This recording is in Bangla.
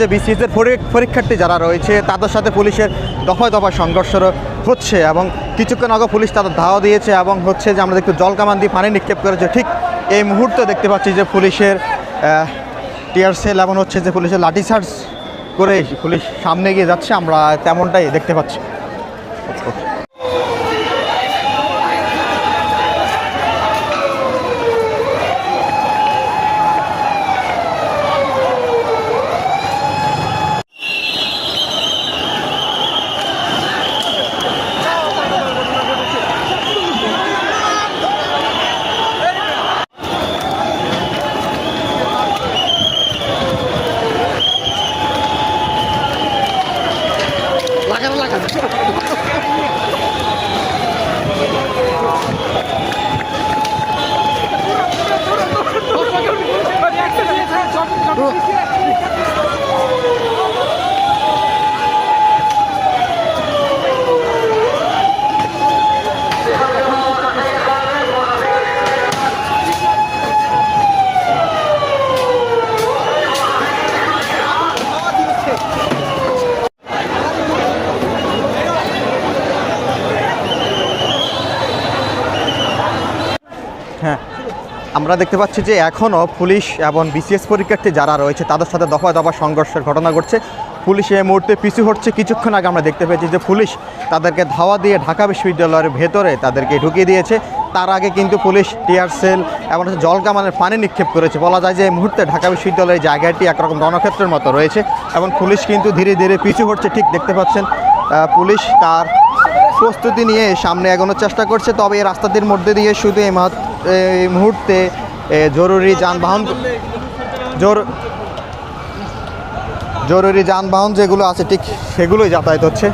যে বিসিএস এর পরী- পরীক্ষার্থী যারা রয়েছে, তাদের সাথে পুলিশের দফায় দফায় সংঘর্ষ হচ্ছে এবং কিছুক্ষণ আগে পুলিশ তাদের ধাওয়া দিয়েছে এবং হচ্ছে যে আমরা দেখতে জল কামান দিয়ে পানি নিক্ষেপ করেছে। ঠিক এই মুহূর্তে দেখতে পাচ্ছি যে পুলিশের টিয়ার সেল এবং হচ্ছে যে পুলিশের লাঠিচার্জ করে পুলিশ সামনে গিয়ে যাচ্ছে। আমরা তেমনটাই দেখতে পাচ্ছি। Oh. হ্যাঁ। আমরা দেখতে পাচ্ছি যে এখনও পুলিশ এবং বিসিএস পরীক্ষার্থী যারা রয়েছে, তাদের সাথে দফা দফা সংঘর্ষের ঘটনা ঘটছে। পুলিশ এই মুহূর্তে পিছু হচ্ছে কিছুক্ষণ আগে আমরা দেখতে পেয়েছি যে পুলিশ তাদেরকে ধাওয়া দিয়ে ঢাকা বিশ্ববিদ্যালয়ের ভেতরে তাদেরকে ঢুকিয়ে দিয়েছে। তার আগে কিন্তু পুলিশ টিয়ার সেল এবং জল কামানের পানি নিক্ষেপ করেছে। বলা যায় যে এই মুহূর্তে ঢাকা বিশ্ববিদ্যালয়ের জায়গাটি একরকম রণক্ষেত্রের মতো রয়েছে এবং পুলিশ কিন্তু ধীরে ধীরে পিছু হচ্ছে ঠিক দেখতে পাচ্ছেন পুলিশ তার প্রস্তুতি নিয়ে সামনে এগোনোর চেষ্টা করছে। তবে এই রাস্তাটির মধ্যে দিয়ে শুধু এই মাত- এই মুহূর্তে জরুরি যানবাহন জর জরুরি যানবাহন যেগুলো আছে ঠিক সেগুলোই যাতায়াত হচ্ছে।